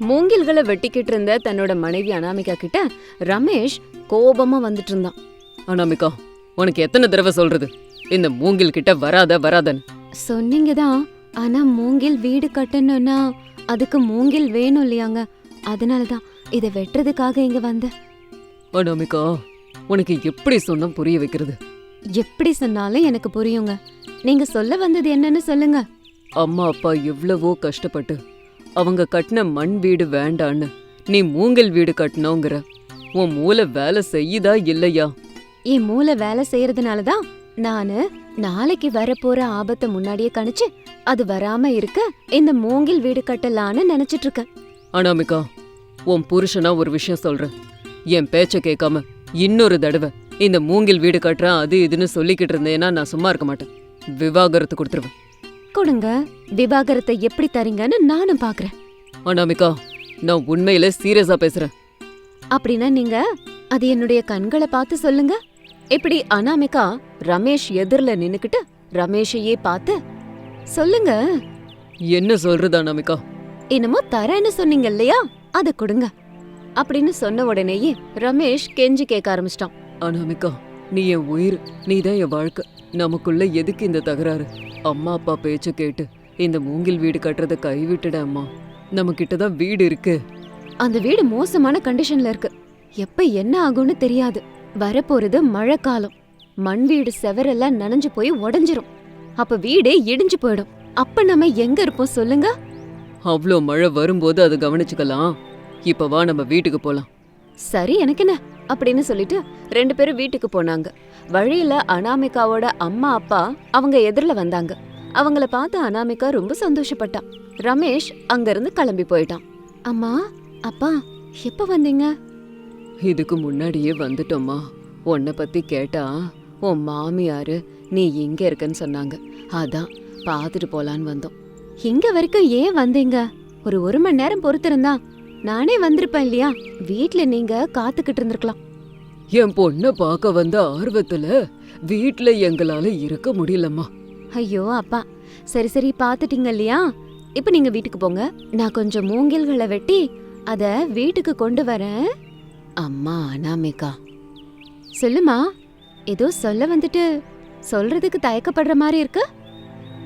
மூங்கில்களை வெட்டிக்கிட்டு இருந்த தன்னோட மனைவி அனாமிகா கிட்ட ரமேஷ் கோபமா வந்துட்டு இருந்தான். அனாமிகா உனக்கு எத்தனை தடவை சொல்றது? இந்த மூங்கில் கிட்ட வராத வராதன்னு. சொன்னீங்க தான். ஆனா மூங்கில் வீடு கட்டணும்னா அதுக்கு மூங்கில் வேணும் இல்லையாங்க. அதனால தான் இதை வெட்டுறதுக்காக இங்க வந்தேன். அனாமிகா உனக்கு எப்படி சொன்னா புரிய வைக்கிறது? எப்படி சொன்னாலும் எனக்கு புரியுங்க. நீங்க சொல்ல வந்தது என்னன்னு சொல்லுங்க. அம்மா அப்பா எவ்வளவோ கஷ்டப்பட்டு அவங்க கட்டின மண் வீடு வேண்டான்னு. நீ மூங்கில் வீடு கட்டணுங்கிற உன் மூளை வேலை செய்யுதா இல்லையா? என் மூளை வேலை செய்யறதுனால தான் நானு நாளைக்கு வரப்போற ஆபத்தை முன்னாடியே கணிச்சு அது வராம இருக்க இந்த மூங்கில் வீடு கட்டலான்னு நினைச்சிட்டு இருக்கேன் அனாமிகா உன் புருஷனா ஒரு விஷயம் சொல்றேன். என் பேச்ச கேட்காம இன்னொரு தடவை இந்த மூங்கில் வீடு கட்டுறேன் அது இதுன்னு சொல்லிக்கிட்டு இருந்தேன்னா நான் சும்மா இருக்க மாட்டேன். விவாகரத்து கொடுத்துருவேன். கொடுங்க. விவாகரத்தை எப்படி தரீங்கன்னு நானும் பாக்குறேன். அனாமிகா நான் உண்மையில சீரியஸா பேசுறேன். அப்படின்னா நீங்க அது என்னுடைய கண்களை பார்த்து சொல்லுங்க. இப்படி அனாமிகா ரமேஷ் எதிர்ல நின்னுக்கிட்டு ரமேஷையே பார்த்து சொல்லுங்க. என்ன சொல்றது அனாமிகா? என்னமோ தரேன்னு சொன்னீங்க இல்லையா? அத கொடுங்க. அப்படின்னு சொன்ன உடனேயே ரமேஷ் கெஞ்சி கேட்க ஆரம்பிச்சிட்டான். அனாமிகா நீ என் உயிர் நீ தான் என் வாழ்க்கை. நமக்குள்ள எதுக்கு இந்த தகராறு? அம்மா அப்பா பேச்ச கேட்டு இந்த மூங்கில் வீடு கட்டுறத கைவிட்டுட அம்மா. நம்ம தான் வீடு இருக்கு. அந்த வீடு மோசமான கண்டிஷன்ல இருக்கு. எப்ப என்ன ஆகும்னு தெரியாது. வரப்போறது மழைக்காலம். மண் வீடு செவரெல்லாம் நனைஞ்சு போய் உடைஞ்சிரும். அப்ப வீடே இடிஞ்சு போயிடும். அப்ப நம்ம எங்க இருப்போம் சொல்லுங்க? அவ்வளோ மழை வரும்போது அதை கவனிச்சுக்கலாம். இப்ப வா நம்ம வீட்டுக்கு போலாம். சரி எனக்கு என்ன? அப்படின்னு சொல்லிட்டு ரெண்டு பேரும் வீட்டுக்கு போனாங்க. வழியில அனாமிகாவோட அம்மா அப்பா அவங்க எதிர்ல வந்தாங்க. அவங்கள பார்த்து அனாமிகா ரொம்ப சந்தோஷப்பட்டா. ரமேஷ் அங்கிருந்து கிளம்பி போயிட்டான். அம்மா அப்பா எப்ப வந்தீங்க? இதுக்கு முன்னாடியே வந்துட்டோம்மா. உன்னை பத்தி கேட்டா உன் மாமியாரு நீ இங்க இருக்கன்னு சொன்னாங்க. அதான் பார்த்துட்டு போலான்னு வந்தோம். இங்க வரைக்கும் ஏன் வந்தீங்க? ஒரு ஒரு மணி நேரம் பொறுத்திருந்தா நானே வந்திருப்பேன் இல்லையா? வீட்ல நீங்க காத்துக்கிட்டு இருந்திருக்கலாம். என் பொண்ணை பார்க்க வந்த ஆர்வத்துல வீட்ல எங்களால இருக்க முடியலம்மா. ஐயோ அப்பா. சரி சரி பாத்துட்டீங்க இல்லையா? இப்ப நீங்க வீட்டுக்கு போங்க. நான் கொஞ்சம் மூங்கில்களை வெட்டி அத வீட்டுக்கு கொண்டு வரேன். அம்மா அனாமிகா. சொல்லுமா. ஏதோ சொல்ல வந்துட்டு சொல்றதுக்கு தயக்கப்படுற மாதிரி இருக்கு?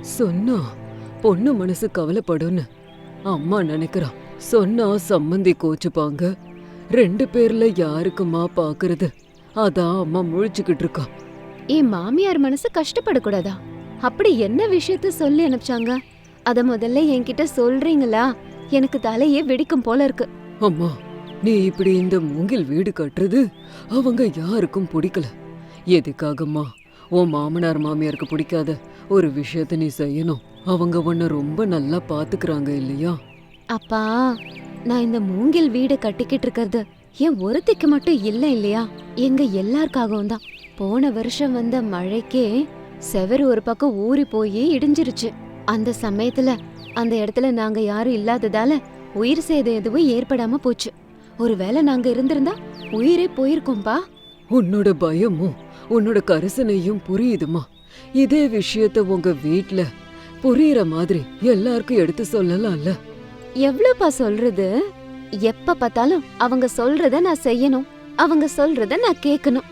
சொன்னா பொண்ணு மனசு கவலைப்படும்னு அம்மா நினைக்கிறா. சொன்னா சம்மந்தி கோச்சுப்பாங்க. ரெண்டு பேர்ல யாருக்குமா பாக்குறது? அதான் அம்மா முழிச்சுக்கிட்டு இருக்கா. என் மாமியார் மனசு கஷ்டப்படக்கூடாதா? அப்படி என்ன விஷயத்த சொல்லி அனுப்பிச்சாங்க? அத முதல்ல என்கிட்ட சொல்றீங்களா? எனக்கு தலையே வெடிக்கும் போல இருக்கு. அம்மா நீ இப்படி இந்த மூங்கில் வீடு கட்டுறது அவங்க யாருக்கும் பிடிக்கல. எதுக்காகம்மா? உன் மாமனார் மாமியாருக்கு பிடிக்காத ஒரு விஷயத்த நீ செய்யணும். அவங்க உன்னை ரொம்ப நல்லா பாத்துக்கறாங்க இல்லையா? அப்பா நான் இந்த மூங்கில் வீடு கட்டிக்கிட்டு இருக்கிறது என் ஒருத்திக்கு மட்டும் இல்ல இல்லையா? எங்க எல்லாருக்காகவும் தான். போன வருஷம் வந்த மழைக்கே செவரு ஒரு பக்கம் ஊறி போய் இடிஞ்சிருச்சு. அந்த சமயத்துல அந்த இடத்துல நாங்க யாரும் இல்லாததால உயிர் சேதம் எதுவும் ஏற்படாம போச்சு. ஒருவேளை நாங்க இருந்திருந்தா உயிரே போயிருக்கோம்பா. உன்னோட பயமும் உன்னோட கரிசனையும் புரியுதுமா? இதே விஷயத்த உங்க வீட்ல புரியுற மாதிரி எல்லாருக்கும் எடுத்து சொல்லலாம்ல? எவ்வளவுப்பா சொல்றது? எப்ப பார்த்தாலும் அவங்க சொல்றத நான் செய்யணும். அவங்க சொல்றத நான் கேட்கணும்.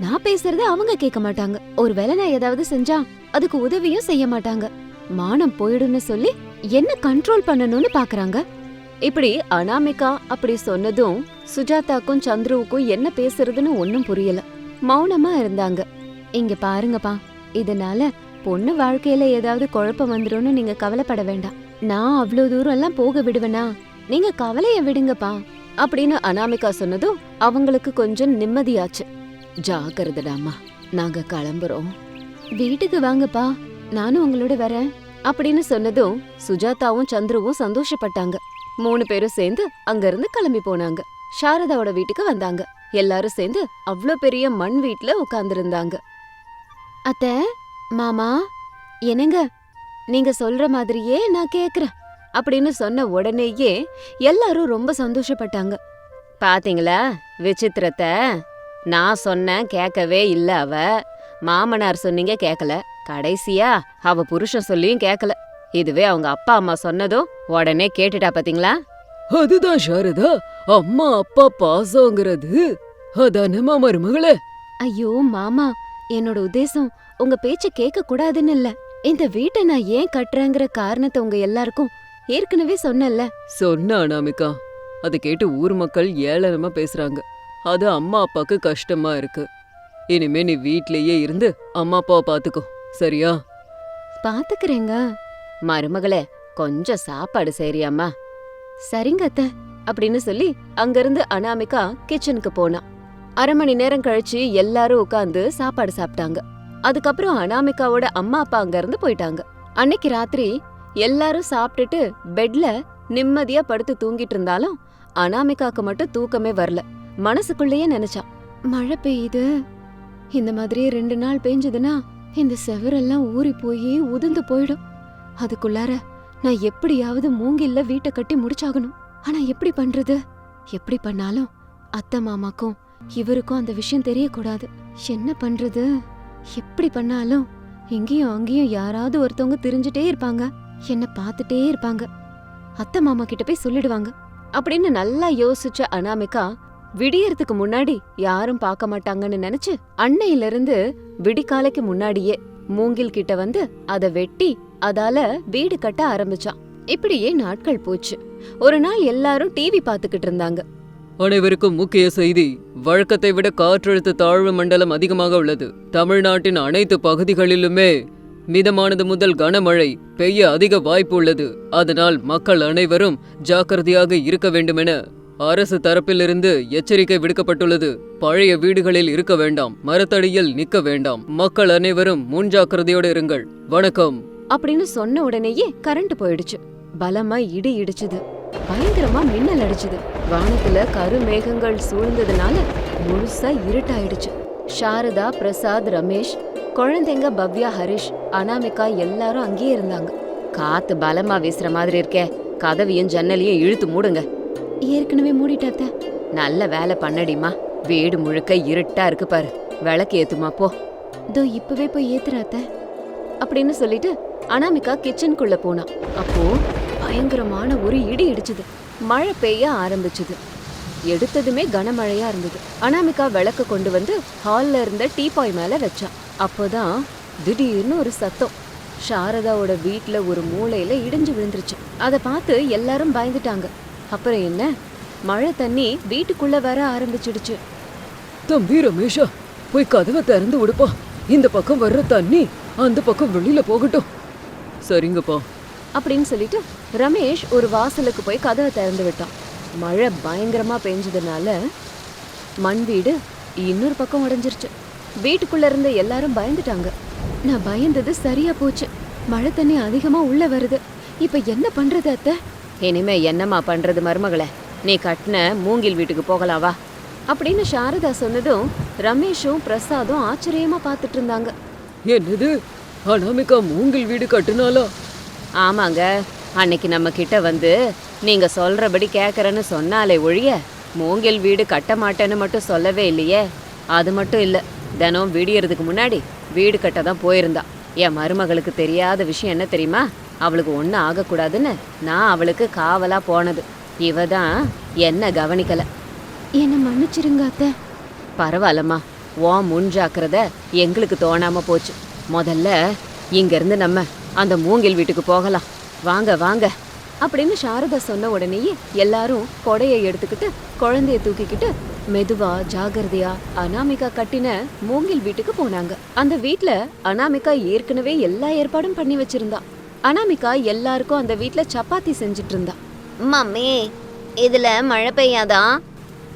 நான் பேசுறத அவங்க கேட்க மாட்டாங்க. ஒருவேளை நான் ஏதாவது செஞ்சா அதுக்கு உதவியும் செய்ய மாட்டாங்க. மானம் போயிடும்னு சொல்லி என்ன கண்ட்ரோல் பண்ணணும்னு பாக்குறாங்க இப்படி அனாமிகா அப்படி சொன்னதும் சுஜாதாக்கும் சந்துருவுக்கும் என்ன பேசுறதுன்னு ஒன்னும் புரியல. மௌனமா இருந்தாங்க. இங்க பாருங்கப்பா இதனால பொண்ணு வாழ்க்கையில ஏதாவது குழப்பம் வந்துரும்னு நீங்க கவலைப்பட வேண்டாம். நான் அவ்வளோ தூரம் எல்லாம் போக விடுவேனா? நீங்க கவலைய விடுங்கப்பா. அப்படின்னு அனாமிகா சொன்னதும் அவங்களுக்கு கொஞ்சம் நிம்மதியாச்சு. ஜாக்கிரதடாமா நாங்க கிளம்புறோம். வீட்டுக்கு வாங்கப்பா நானும் உங்களோட வரேன் அப்படின்னு சொன்னதும் சுஜாதாவும் சந்துருவும் சந்தோஷப்பட்டாங்க. மூணு பேரும் சேர்ந்து அங்க இருந்து கிளம்பி போனாங்க. சாரதாவோட வீட்டுக்கு வந்தாங்க. எல்லாரும் சேர்ந்து அவ்வளோ பெரிய மண் வீட்டில் உட்காந்துருந்தாங்க அத்த மாமா என்னங்க? நீங்க சொல்ற மாதிரியே நான் கேக்குறேன் அப்படின்னு சொன்ன உடனேயே எல்லாரும் ரொம்ப சந்தோஷப்பட்டாங்க. பாத்தீங்களா விசித்திரத்தை? நான் சொன்னேன் கேட்கவே இல்ல அவ. மாமனார் சொன்னீங்க கேட்கல கடைசியா அவ புருஷன் சொல்லியும் கேட்கல இதுவே அவங்க அப்பா அம்மா சொன்னதும் உடனே கேட்டுட்டா பாத்தீங்களா? அதுதான் சாரதா அம்மா அப்பா பாசங்கிறது. அதானம்மா மருமகளே ஐயோ மாமா என்னோட உத்தேசம் உங்க பேச்ச கேட்க கூடாதுன்னு இல்ல. இந்த வீட்டை நான் ஏன் கட்டுறேங்கிற காரணத்தை உங்க எல்லாருக்கும் ஏற்கனவே சொன்னேன்ல. சொன்ன அனாமிகா. அதை கேட்டு ஊர் மக்கள் ஏளனமா பேசுறாங்க. அது அம்மா அப்பாக்கு கஷ்டமா இருக்கு. இனிமே நீ வீட்லயே இருந்து அம்மா அப்பாவை பாத்துக்கோ. சரியா? பாத்துக்கிறேங்க. மருமகளே கொஞ்சம் சாப்பாடு செய்றியாம்மா. சரிங்க அத்த அப்படின்னு சொல்லி அங்கிருந்து அனாமிகா கிச்சனுக்கு போனா. அரை மணி நேரம் கழிச்சு எல்லாரும் உட்கார்ந்து சாப்பாடு சாப்பிட்டாங்க. அதுக்கப்புறம் அனாமிகாவோட அம்மா அப்பா அங்க இருந்து போயிட்டாங்க. அன்னைக்கு ராத்திரி எல்லாரும் சாப்பிட்டுட்டு பெட்ல நிம்மதியா படுத்து தூங்கிட்டு இருந்தாலும் அனாமிகாக்கு மட்டும் தூக்கமே வரல. மனசுக்குள்ளேயே நினைச்சான் மழை பெய்யுது. இந்த மாதிரி ரெண்டு நாள் பெஞ்சதுன்னா இந்த செவரெல்லாம் ஊறி போய் உதிர்ந்து போயிடும். அதுக்குள்ளார நான் எப்படியாவது மூங்கில்ல வீட்டை கட்டி முடிச்சாகணும். ஆனா எப்படி பண்றது? எப்படி பண்ணாலும் அத்தை மாமாக்கும் இவருக்கும் அந்த விஷயம் தெரியக்கூடாது. என்ன பண்றது? எப்படி பண்ணாலும் இங்கேயும் அங்கேயும் யாராவது ஒருத்தவங்க தெரிஞ்சுட்டே இருப்பாங்க. என்ன பார்த்துட்டே இருப்பாங்க. அத்தை மாமா கிட்ட போய் சொல்லிடுவாங்க. அப்படின்னு நல்லா யோசிச்ச அனாமிகா விடியறதுக்கு முன்னாடி யாரும் பார்க்க மாட்டாங்கன்னு நினைச்சு அன்னையில இருந்து விடிக்காலைக்கு முன்னாடியே மூங்கில் கிட்ட வந்து அத வெட்டி அதால வீடு கட்ட ஆரம்பிச்சான். இப்படியே நாட்கள் போச்சு. ஒரு நாள் எல்லாரும் டிவி பாத்துக்கிட்டு இருந்தாங்க. அனைவருக்கும் முக்கிய செய்தி வழக்கத்தை விட காற்றழுத்த தாழ்வு மண்டலம் அதிகமாக உள்ளது. தமிழ்நாட்டின் அனைத்து பகுதிகளிலுமே மிதமானது முதல் கனமழை பெய்ய அதிக வாய்ப்பு உள்ளது. அதனால் மக்கள் அனைவரும் ஜாக்கிரதையாக இருக்க வேண்டுமென அரசு தரப்பிலிருந்து எச்சரிக்கை விடுக்கப்பட்டுள்ளது. பழைய வீடுகளில் இருக்க வேண்டாம் மரத்தடியில் நிக்க வேண்டாம். மக்கள் அனைவரும் முன்ஜாக்கிரதையோடு இருங்கள். வணக்கம். அப்படின்னு சொன்ன உடனேயே கரண்ட் போயிடுச்சு. பலமா இடி இடிச்சுது. பயங்கரமா மின்னல் அடிச்சுது. வானத்துல கருமேகங்கள் சூழ்ந்ததுனால முழுசா இருட்டாயிடுச்சு. சாரதா பிரசாத் ரமேஷ் குழந்தைங்க பவ்யா ஹரிஷ் அனாமிகா எல்லாரும் அங்கேயே இருந்தாங்க. காத்து பலமா வீசுற மாதிரி இருக்கே. கதவையும் ஜன்னலையும் இழுத்து மூடுங்க. ஏற்கனவே மூடிட்டாத்த? நல்ல வேலை பண்ணடிமா வீடு முழுக்க இருட்டா இருக்கு பாரு. விளக்கு ஏத்துமா போ. இதோ இப்பவே போய் ஏத்துறாத்த? அப்படின்னு சொல்லிட்டு அனாமிகா கிச்சனுக்குள்ள போனா. அப்போ பயங்கரமான ஒரு இடி இடிச்சுது. மழை பெய்ய ஆரம்பிச்சுது. எடுத்ததுமே கனமழையா இருந்தது. அனாமிகா விளக்க கொண்டு வந்து ஹாலில் இருந்த டீபாய் மேலே வச்சா. அப்போதான் திடீர்னு ஒரு சத்தம். சாரதாவோட வீட்டில் ஒரு மூளையில் இடிஞ்சு விழுந்துருச்சு. அதை பார்த்து எல்லாரும் பயந்துட்டாங்க. அப்புறம் என்ன? மழை தண்ணி வீட்டுக்குள்ளே வர ஆரம்பிச்சிடுச்சு. தம்பி ரமேஷா போய் கதவை திறந்து விடுப்பா. இந்த பக்கம் வர்ற தண்ணி அந்த பக்கம் வெளியில போகட்டும். சரிங்கப்பா. அப்படின்னு சொல்லிட்டு ரமேஷ் ஒரு வாசலுக்கு போய் கதவை திறந்து விட்டான். மழை பயங்கரமா பெஞ்சதுனால மண் வீடு இன்னொரு பக்கம் உடஞ்சிருச்சு. வீட்டுக்குள்ள இருந்த எல்லாரும் பயந்துட்டாங்க. நான் பயந்தது சரியா போச்சு. மழை தண்ணி அதிகமா உள்ள வருது. இப்ப என்ன பண்றது அத்தை? இனிமே என்னம்மா பண்றது மருமகளே? நீ கட்டின மூங்கில் வீட்டுக்கு போகலாம் வா. அப்படின்னு சாரதா சொன்னதும் ரமேஷும் பிரசாதும் ஆச்சரியமா பார்த்துட்டு இருந்தாங்க. என்னது? அனாமிகா மூங்கில் வீடு கட்டுனாலா ஆமாங்க. அன்னைக்கு நம்ம கிட்ட வந்து நீங்க சொல்றபடி கேக்குறேன்னு சொன்னாலே ஒழிய மூங்கில் வீடு கட்ட மாட்டேன்னு மட்டும் சொல்லவே இல்லையே. அது மட்டும் இல்ல தினம் விடியறதுக்கு முன்னாடி வீடு கட்ட தான் போயிருந்தா. என் மருமகளுக்கு தெரியாத விஷயம் என்ன தெரியுமா? அவளுக்கு ஒன்றும் ஆகக்கூடாதுன்னு நான் அவளுக்கு காவலா போனது. இவ தான் என்ன கவனிக்கல. என்ன மன்னிச்சிருங்க அத்தை. பரவாயில்லம்மா. உன் முன் ஜாக்கிரத எங்களுக்கு தோணாம போச்சு. முதல்ல இங்க இருந்து நம்ம அந்த மூங்கில் வீட்டுக்கு போகலாம். வாங்க வாங்க. அப்படின்னு சாரதா சொன்ன உடனேயே எல்லாரும் கொடையை எடுத்துக்கிட்டு குழந்தைய தூக்கிக்கிட்டு மெதுவா ஜாகிரதையா அனாமிகா கட்டின மூங்கில் வீட்டுக்கு போனாங்க. அந்த வீட்ல அனாமிகா ஏற்கனவே எல்லா ஏற்பாடும் பண்ணி வச்சிருந்தா. அனாமிகா எல்லாருக்கும் அந்த வீட்ல சப்பாத்தி செஞ்சுட்டு இருந்தா. மம்மி இதுல மழை பெய்யாதா?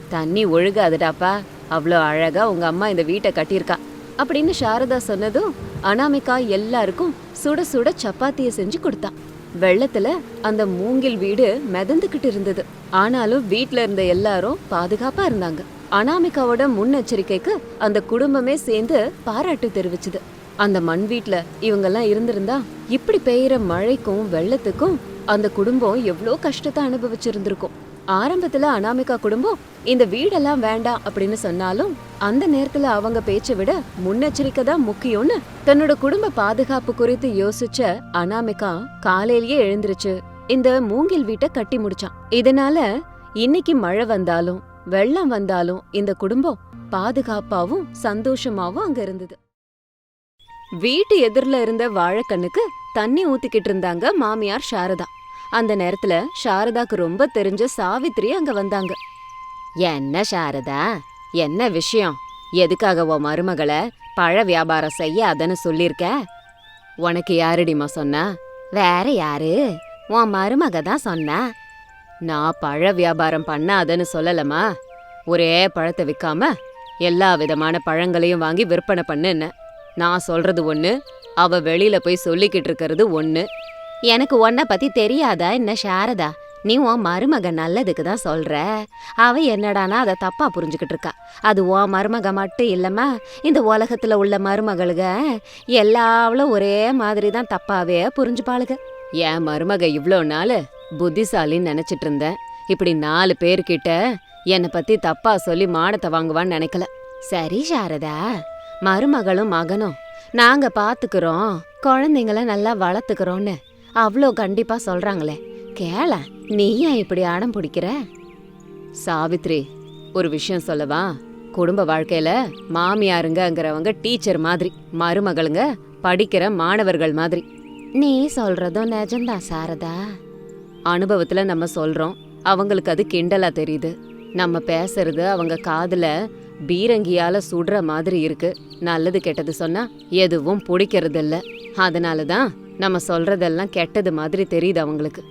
தண்ணி ஒழுகாதுடாப்பா. அவ்வளோ அழகா உங்க அம்மா இந்த வீட்டை கட்டியிருக்கா. அப்படின்னு சாரதா சொன்னதும் அனாமிகா எல்லாருக்கும் சுட சுட சப்பாத்திய செஞ்சு கொடுத்தான் வெள்ளத்துல அந்த மூங்கில் வீடு மிதந்துகிட்டு இருந்தது. ஆனாலும் வீட்ல இருந்த எல்லாரும் பாதுகாப்பா இருந்தாங்க. அனாமிகாவோட முன்னெச்சரிக்கைக்கு அந்த குடும்பமே சேர்ந்து பாராட்டு தெரிவிச்சது. அந்த மண் வீட்ல இவங்கெல்லாம் இருந்திருந்தா இப்படி பெய்யற மழைக்கும் வெள்ளத்துக்கும் அந்த குடும்பம் எவ்வளோ கஷ்டத்தை அனுபவிச்சிருந்திருக்கும். ஆரம்பத்துல அனாமிகா குடும்பம் இந்த வீடெல்லாம் வேண்டாம் அப்படின்னு சொன்னாலும் அந்த நேரத்துல அவங்க பேச்சை விட முன்னெச்சரிக்கை தான் முக்கியம்னு தன்னோட குடும்ப பாதுகாப்பு குறித்து யோசிச்ச அனாமிகா காலையிலேயே எழுந்திருச்சு. இந்த மூங்கில் வீட்டை கட்டி முடிச்சான். இதனால இன்னைக்கு மழை வந்தாலும் வெள்ளம் வந்தாலும் இந்த குடும்பம் பாதுகாப்பாவும் சந்தோஷமாவும் அங்க இருந்தது. வீட்டு எதிரில இருந்த வாழைக்கண்ணுக்கு தண்ணி ஊத்திக்கிட்டு இருந்தாங்க மாமியார் சாரதா. அந்த நேரத்துல சாரதாக்கு ரொம்ப தெரிஞ்ச சாவித்ரி அங்க வந்தாங்க. என்ன சாரதா? என்ன விஷயம்? எதுக்காக உன் மருமகளை பழ வியாபாரம் செய்ய அதன்னு உனக்கு யாருடிமா சொன்னா? வேற யாரு? உன் மருமக தான் சொன்னா? நான் பழ வியாபாரம் பண்ணாதன்னு சொல்லலமா ஒரே பழத்தை விற்காம எல்லா விதமான பழங்களையும் வாங்கி விற்பனை பண்ணுன்னு. நான் சொல்றது ஒன்று அவ வெளியில போய் சொல்லிக்கிட்டு இருக்கிறது ஒன்று எனக்கு உன்னை பத்தி தெரியாதா என்ன சாரதா? நீ உன் மருமக நல்லதுக்கு தான் சொல்ற. அவ என்னடானா அதை தப்பா புரிஞ்சுக்கிட்டு இருக்கா. அது உன் மருமக மட்டும் இல்லம்மா இந்த உலகத்துல உள்ள மருமகளுக எல்லாவளும் ஒரே மாதிரி தான் தப்பாவே புரிஞ்சுப்பாளுக. என் மருமக இவ்ளோ நாள் புத்திசாலின்னு நினைச்சிட்டு இருந்தேன். இப்படி நாலு பேர்கிட்ட என்னை பத்தி தப்பா சொல்லி மானத்தை வாங்குவான்னு நினைக்கல. சரி சாரதா மருமகளும் மகனும் நாங்க பாத்துக்கிறோம் குழந்தைங்கள நல்லா வளர்த்துக்கிறோன்னு அவ்வளோ கண்டிப்பா சொல்றாங்களே. கேள நீ ஏன் இப்படி அடம் பிடிக்கிற? சாவித்ரி ஒரு விஷயம் சொல்லவா? குடும்ப வாழ்க்கையில மாமியாருங்கங்கிறவங்க டீச்சர் மாதிரி மருமகளுங்க படிக்கிற மாணவர்கள் மாதிரி. நீ சொல்றதும் நிஜம்தான் சாரதா. அனுபவத்துல நம்ம சொல்றோம். அவங்களுக்கு அது கிண்டலா தெரியுது. நம்ம பேசுறது அவங்க காதுல பீரங்கியால சுடுற மாதிரி இருக்கு. நல்லது கெட்டது சொன்னா எதுவும் பிடிக்கிறது இல்ல அதனால தான் நம்ம சொல்றதெல்லாம் கெட்டது மாதிரி தெரியுது அவங்களுக்கு.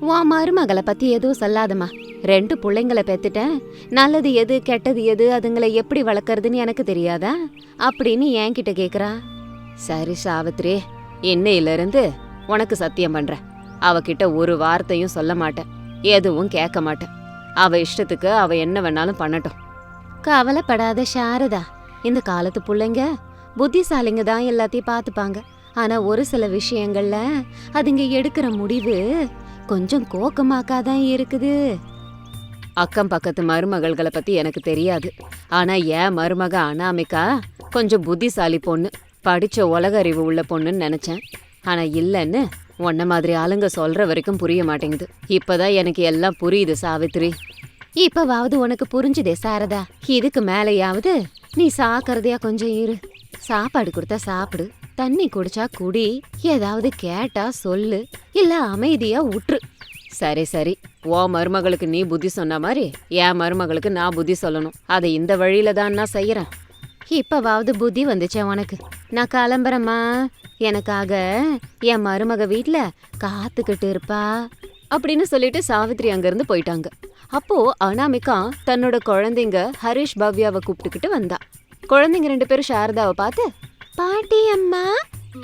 உன் மருமகளை பத்தி எதுவும் சொல்லாதம்மா. ரெண்டு பிள்ளைங்கள பெத்துட்டேன். நல்லது எது கெட்டது எது அதுங்களை எப்படி வளர்க்கறதுன்னு எனக்கு தெரியாதா? அப்படின்னு என்கிட்ட கேக்குறா. சரி சாவித்ரி இன்னையிலிருந்து உனக்கு சத்தியம் பண்றேன். அவகிட்ட ஒரு வார்த்தையும் சொல்ல மாட்டேன். எதுவும் கேட்க மாட்டேன். அவ இஷ்டத்துக்கு அவ என்ன வேணாலும் பண்ணட்டும். கவலைப்படாத சாரதா. இந்த காலத்து பிள்ளைங்க புத்திசாலிங்க தான் எல்லாத்தையும் பார்த்துப்பாங்க. ஆனா ஒரு சில விஷயங்கள்ல அதுங்க எடுக்கிற முடிவு கொஞ்சம் கோக்கமாக்காதான் இருக்குது. அக்கம் பக்கத்து மருமகள்களை பத்தி எனக்கு தெரியாது. ஆனா என் மருமக அனாமிகா கொஞ்சம் புத்திசாலி பொண்ணு. படிச்ச உலக அறிவு உள்ள பொண்ணுன்னு நினைச்சேன். ஆனா இல்லைன்னு உன்ன மாதிரி ஆளுங்க சொல்ற வரைக்கும் புரிய மாட்டேங்குது. இப்பதான் எனக்கு எல்லாம் புரியுது சாவித்ரி. இப்பவாவது உனக்கு புரிஞ்சுதே சாரதா. இதுக்கு மேலையாவது நீ சாக்கிறதையா கொஞ்சம் இரு. சாப்பாடு கொடுத்தா சாப்பிடு. தண்ணி குடிச்சா குடி. ஏதாவது கேட்டா சொல்லு. இல்ல அமைதியா உற்று. சரி சரி. ஓ மருமகளுக்கு நீ புத்தி சொன்ன மாதிரி என் மருமகளுக்கு நான் புத்தி சொல்லணும். அதை இந்த வழியில தான் நான் செய்யறேன். இப்பவாவது புத்தி வந்துச்சே உனக்கு. நான் கிளம்புறேம்மா. எனக்காக என் மருமக வீட்டில் காத்துக்கிட்டு இருப்பா. அப்படின்னு சொல்லிட்டு சாவித்ரி அங்கிருந்து போயிட்டாங்க. அப்போ அனாமிகா தன்னோட குழந்தைங்க ஹரிஷ் பவ்யாவை கூப்பிட்டுக்கிட்டு வந்தா. குழந்தைங்க ரெண்டு பேரும் சாரதாவை பார்த்து பாட்டி அம்மா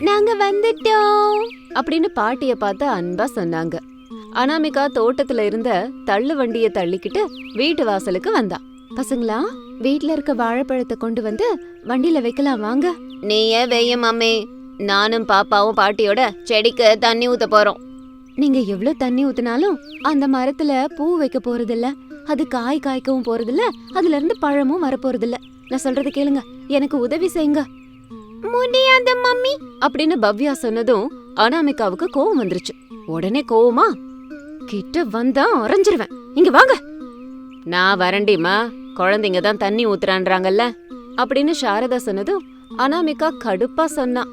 நாங்க வந்துட்டோம். அப்படின்னு பாட்டிய பார்த்து அன்பா சொன்னாங்க. அனாமிகா தோட்டத்துல இருந்த தள்ளு வண்டிய தள்ளிக்கிட்டு வீட்டு வாசலுக்கு வந்தா. பசங்களா வீட்ல இருக்க வாழைப்பழத்தை கொண்டு வந்து வண்டியில வைக்கலாம் வாங்க. நீயே வெய்ய மாமே நானும் பாப்பாவும் பாட்டியோட செடிக்கு தண்ணி ஊத்த போறோம். நீங்க எவ்வளவு தண்ணி ஊத்துனாலும் அந்த மரத்துல பூ வைக்க போறதில்ல அது காய் காய்க்கவும் போறதில்ல அதுல இருந்து பழமும் வரப்போறதில்ல. நான் சொல்றது கேளுங்க எனக்கு உதவி செய்யுங்க. முடியாது மம்மி. அப்படின்னு பவ்யா சொன்னதும் அனாமிகாவுக்கு கோவம் வந்துருச்சு. உடனே கோவமா கிட்ட வந்தா அரைஞ்சிருவேன். இங்க வாங்க. நான் வரண்டிமா குழந்தைங்க தான் தண்ணி ஊத்துறான்றாங்கல்ல. அப்படின்னு சாரதா சொன்னதும் அனாமிகா கடுப்பா சொன்னா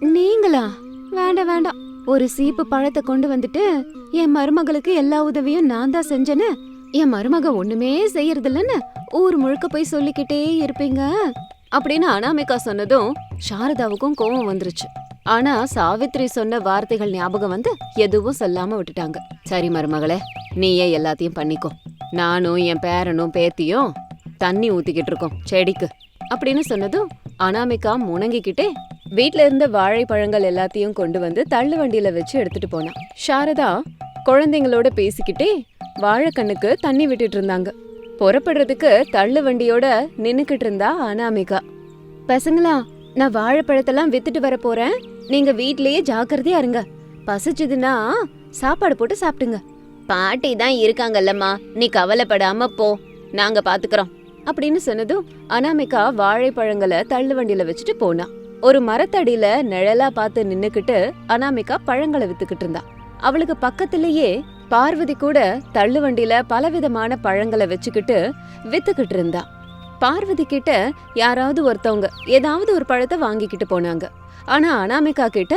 நீங்களா? வேண்டாம் வேண்டாம். ஒரு சீப்பு பழத்தை கொண்டு வந்துட்டு என் மருமகளுக்கு எல்லா உதவியும் நான் தான் செஞ்சேன்னு என் மருமக ஒண்ணுமே செய்யறதில்லன்னு ஊர் முழுக்க போய் சொல்லிக்கிட்டே இருப்பீங்க. அப்படின்னு அனாமிகா சொன்னதும் சாரதாவுக்கும் கோவம் வந்துருச்சு. ஆனா சாவித்ரி சொன்ன வார்த்தைகள் ஞாபகம் வந்து எதுவும் சொல்லாம விட்டுட்டாங்க. சரி மருமகளே நீயே எல்லாத்தையும் பண்ணிக்கோ. நானும் என் பேரனும் பேத்தியும் தண்ணி ஊத்திக்கிட்டு இருக்கோம் செடிக்கு. அப்படின்னு சொன்னதும் அனாமிகா முணங்கிக்கிட்டே வீட்ல இருந்த வாழைப்பழங்கள் எல்லாத்தையும் கொண்டு வந்து தள்ளு வண்டியில வச்சு எடுத்துட்டு போனான் சாரதா குழந்தைங்களோட பேசிக்கிட்டே வாழைக்கண்ணுக்கு தண்ணி விட்டுட்டு இருந்தாங்க. புறப்படுறதுக்கு தள்ளு வண்டியோட நின்னுக்கிட்டு இருந்தா அனாமிகா. பசங்களா நான் வாழைப்பழத்தெல்லாம் வித்துட்டு வர போறேன். நீங்க வீட்லயே ஜாக்கிரதையா இருங்க. பசிச்சதுன்னா சாப்பாடு போட்டு சாப்பிடுங்க. பாட்டி தான் இருக்காங்கல்லம்மா. நீ கவலைப்படாம போ. நாங்க பாத்துக்கிறோம். அப்படின்னு சொன்னதும் அனாமிகா வாழைப்பழங்களை தள்ளு வண்டியில வச்சுட்டு போனா. ஒரு மரத்தடியில நிழலா பார்த்து நின்னுக்கிட்டு அனாமிகா பழங்களை வித்துக்கிட்டு இருந்தா. அவளுக்கு பக்கத்திலேயே பார்வதி கூட தள்ளு வண்டியில பலவிதமான பழங்களை வச்சுக்கிட்டு வித்துக்கிட்டு இருந்தா. பார்வதி கிட்ட யாராவது ஒருத்தவங்க ஏதாவது ஒரு பழத்தை வாங்கிக்கிட்டு போனாங்க. ஆனா அனாமிகா கிட்ட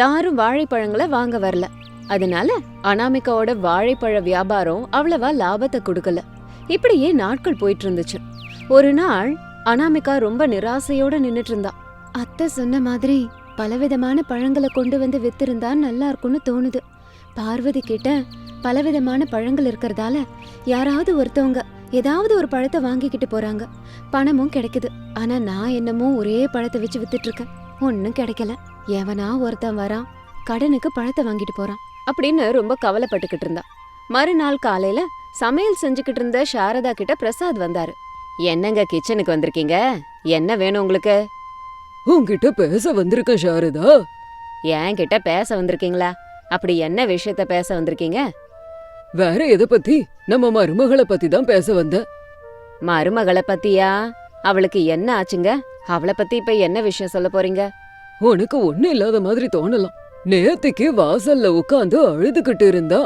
யாரும் வாழைப்பழங்களை வாங்க வரல. அதனால அனாமிகாவோட வாழைப்பழ வியாபாரம் அவ்வளவா லாபத்தை கொடுக்கல. இப்படியே நாட்கள் போயிட்டு இருந்துச்சு ஒரு நாள் அனாமிகா ரொம்ப நிராசையோட நின்னுட்டு இருந்தா. அத்தை சொன்ன மாதிரி பலவிதமான பழங்களை கொண்டு வந்து வித்திருந்தா நல்லா இருக்கும்னு தோணுது. பார்வதி கிட்ட பலவிதமான பழங்கள் இருக்கறதால யாராவது ஒருத்தவங்க ஏதாவது ஒரு பழத்தை வாங்கிக்கிட்டு போறாங்க. பணமும் கிடைக்குது. ஆனா நான் என்னமோ ஒரே பழத்தை வச்சு வித்துட்டு இருக்கேன் ஒன்னும் கிடைக்கல. எவனா ஒருத்தன் வரான். கடனுக்கு பழத்தை வாங்கிட்டு போறான். அப்படின்னு ரொம்ப கவலைப்பட்டுக்கிட்டு இருந்தா. மறுநாள் காலையில சமையல் செஞ்சுக்கிட்டு இருந்த சாரதா கிட்ட பிரசாத் வந்தாரு. என்னங்க கிச்சனுக்கு வந்திருக்கீங்க? என்ன வேணும் உங்களுக்கு? உன்கிட்ட பேச வந்திருக்கேன் சாரதா? என்கிட்ட பேச வந்திருக்கீங்களா? அப்படி என்ன விஷயத்த பேச வந்திருக்கீங்க? வேற எதை பத்தி? நம்ம மருமகளை பத்தி தான் பேச வந்தேன் மருமகளை பத்தியா? அவளுக்கு என்ன ஆச்சுங்க? அவளை பத்தி இப்ப என்ன விஷயம் சொல்ல போறீங்க? உனக்கு ஒண்ணு இல்லாத மாதிரி தோணலாம். நேத்திக்கு வாசல்ல உட்காந்து அழுதுகிட்டு இருந்தா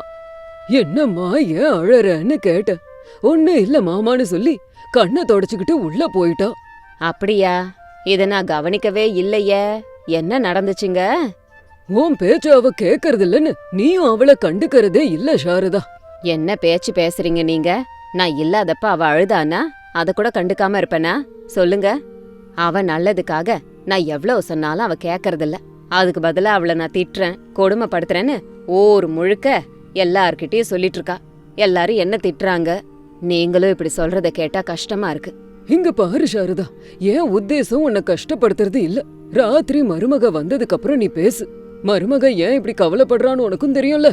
என்னம்மா ஏன் அழறன்னு கேட்டேன் ஒண்ணு இல்ல மாமான்னு சொல்லி கண்ணை தொடச்சுக்கிட்டு உள்ள போயிட்டா. அப்படியா? இத நான் கவனிக்கவே இல்லையே. என்ன நடந்துச்சுங்க? உன் பேச்ச அவ கேக்கறது இல்லன்னு நீயும் அவளை கண்டுக்கறதே இல்ல சாரதா. என்ன பேச்சு பேசுறீங்க நீங்க? நான் இல்லாதப்ப அவ அழுதானா? அத கூட கண்டுக்காம இருப்பேனா? சொல்லுங்க. அவ நல்லதுக்காக நான் எவ்வளவு சொன்னாலும் அவ கேக்கறதில்ல. அதுக்கு பதிலா அவளை நான் திட்டுறேன் கொடுமைப்படுத்துறேன்னு ஊர் முழுக்க எல்லார்கிட்டயும் சொல்லிட்டு இருக்கா எல்லாரும் என்ன திட்டுறாங்க? நீங்களும் இப்படி சொல்றத கேட்டா கஷ்டமா இருக்கு. இங்க பாரு சாரதா என் உத்தேசம் உன்னை கஷ்டப்படுத்துறது இல்ல. ராத்திரி மருமக வந்ததுக்கு அப்புறம் நீ பேசு. மருமக ஏன் இப்படி கவலைப்படுறான்னு உனக்கும் தெரியும்ல.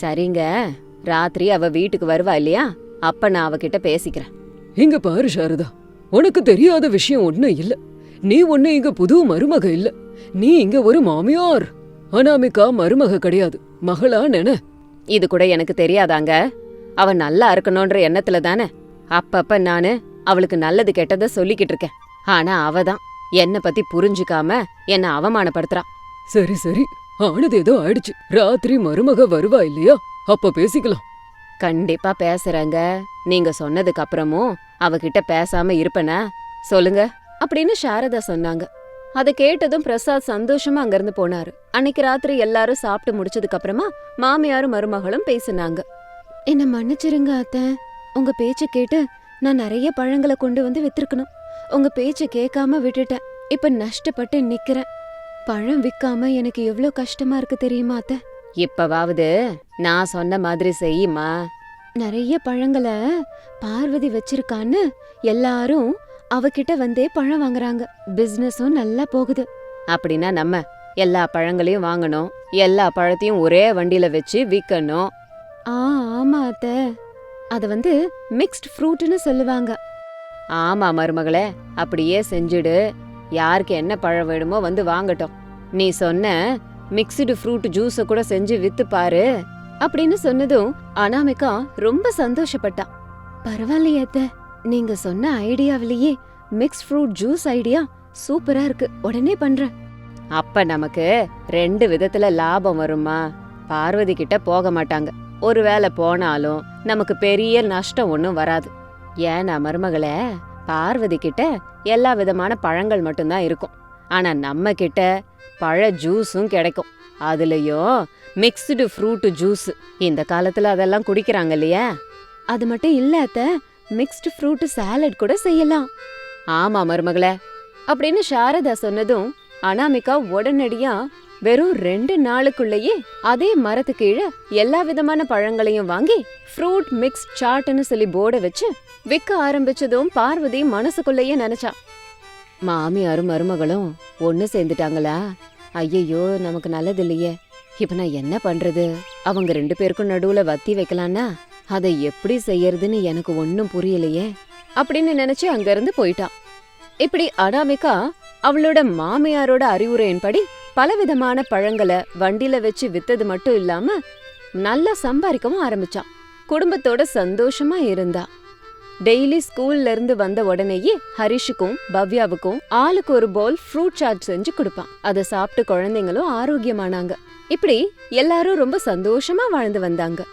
சரிங்க. ராத்திரி அவ வீட்டுக்கு வருவா இல்லையா? அப்ப நான் அவகிட்ட பேசிக்கிறேன். இங்க பாரு சாரதா. உனக்கு தெரியாத விஷயம் ஒண்ணு இல்ல. நீ ஒண்ணு இங்க புது மருமக இல்ல. நீ இங்க ஒரு மாமியார். அனாமிகா மருமக கிடையாது. மகளா நென. இது கூட எனக்கு தெரியாதாங்க. அவ நல்லா இருக்கணும்ன்ற எண்ணத்துல தானே. அப்பப்ப நானு அவளுக்கு நல்லது கெட்டத சொல்லிக்கிட்டு இருக்கேன். ஆனா அவ தான் என்ன பத்தி புரிஞ்சுக்காம என்ன அவமானப்படுத்துறா சரி சரி. ஆனது ஏதோ ஆயிடுச்சு. ராத்திரி மருமக வருவா இல்லையா? அப்ப பேசிக்கலாம். கண்டிப்பா பேசுறேங்க. நீங்க சொன்னதுக்கு அப்புறமும் அவகிட்ட பேசாம இருப்பனா? சொல்லுங்க. அப்படின்னு சாரதா சொன்னாங்க. அத கேட்டதும் பிரசாத் சந்தோஷமா அங்கிருந்து போனாரு. அன்னைக்கு ராத்திரி எல்லாரும் சாப்பிட்டு முடிச்சதுக்கு அப்புறமா மாமியாரும் மருமகளும் பேசினாங்க. என்ன மன்னிச்சிருங்க அத்த. உங்க பேச்ச கேட்டு நான் நிறைய பழங்களை கொண்டு வந்து வித்திருக்கணும். உங்க பேச்ச கேட்காம விட்டுட்டேன். இப்ப நஷ்டப்பட்டு நிக்கிறேன். பழம் விக்காம எனக்கு எவ்ளோ கஷ்டமா இருக்கு தெரியுமா அத்த? இப்பவாவது நான் சொன்ன மாதிரி செய்யுமா? நிறைய பழங்களை பார்வதி வச்சிருக்கான்னு எல்லாரும் அவகிட்ட வந்தே பழம் வாங்குறாங்க. பிசினஸும் நல்லா போகுது. அப்படின்னா நம்ம எல்லா பழங்களையும் வாங்கணும். எல்லா பழத்தையும் ஒரே வண்டியில வச்சு விக்கணும். ஆ ஆமா அத்த. அத வந்து மிக்ஸ்ட் ஃப்ரூட்னு சொல்லுவாங்க. ஆமா மருமகளே அப்படியே செஞ்சுடு. யாருக்கு என்ன பழம் வேணுமோ வந்து வாங்கட்டும். நீ சொன்ன மிக்ஸ்டு ஃப்ரூட் ஜூஸ கூட செஞ்சு வித்து பாரு அப்படின்னு சொன்னதும் அனாமிகா ரொம்ப சந்தோஷப்பட்டா. பரவாயில்லையே அத்த நீங்க சொன்ன ஐடியாவிலேயே மிக்ஸ் ஃப்ரூட் ஜூஸ் ஐடியா சூப்பரா இருக்கு. உடனே பண்றேன். அப்ப நமக்கு ரெண்டு விதத்துல லாபம் வருமா பார்வதி கிட்ட போக மாட்டாங்க. ஒருவேளை போனாலும் நமக்கு பெரிய நஷ்டம் ஒன்றும் வராது. ஏன்னா மருமகளே பார்வதி கிட்ட எல்லா விதமான பழங்கள் மட்டும்தான் இருக்கும். ஆனா நம்ம கிட்ட பழ ஜூஸும் கிடைக்கும். அதுலயும் மிக்ஸ்டு ஃப்ரூட் ஜூஸ் இந்த காலத்துல அதெல்லாம் குடிக்கிறாங்க இல்லையா? அது மட்டும் இல்ல அத்த. மிக்ஸ்டு ஃப்ரூட் சாலட் கூட செய்யலாம். ஆமா மருமகளே. அப்படின்னு சாரதா சொன்னதும் அனாமிகா உடனடியா வெறும் ரெண்டு நாளுக்குள்ளேயே அதே மரத்து கீழே எல்லா விதமான பழங்களையும் வாங்கி ஃப்ரூட் மிக்ஸ் சாட்னு சொல்லி போர்டை வச்சு விற்க ஆரம்பிச்சதும் பார்வதி மனசுக்குள்ளேயே நினைச்சா. மாமியாரும் மருமகளும் ஒன்று சேர்ந்துட்டாங்களா? ஐயையோ நமக்கு நல்லது இல்லையே இப்ப நான் என்ன பண்றது? அவங்க ரெண்டு பேருக்கும் நடுவுல வத்தி வைக்கலான்னா அதை எப்படி செய்யறதுன்னு எனக்கு ஒன்னும் புரியலையே. அப்படின்னு நினைச்சு அங்க இருந்து போயிட்டான். இப்படி அனாமிகா அவளோட மாமியாரோட அறிவுரையின்படி பலவிதமான பழங்களை வண்டியில வச்சு வித்தது மட்டும் இல்லாம நல்லா சம்பாதிக்கவும் ஆரம்பிச்சான். குடும்பத்தோட சந்தோஷமா இருந்தா. டெய்லி ஸ்கூல்ல இருந்து வந்த உடனேயே ஹரிஷுக்கும் பவ்யாவுக்கும் ஆளுக்கு ஒரு பவுல் ஃப்ரூட் சாட் செஞ்சு கொடுப்பான். அதை சாப்பிட்டு குழந்தைங்களும் ஆரோக்கியமானாங்க. இப்படி எல்லாரும் ரொம்ப சந்தோஷமா வாழ்ந்து வந்தாங்க.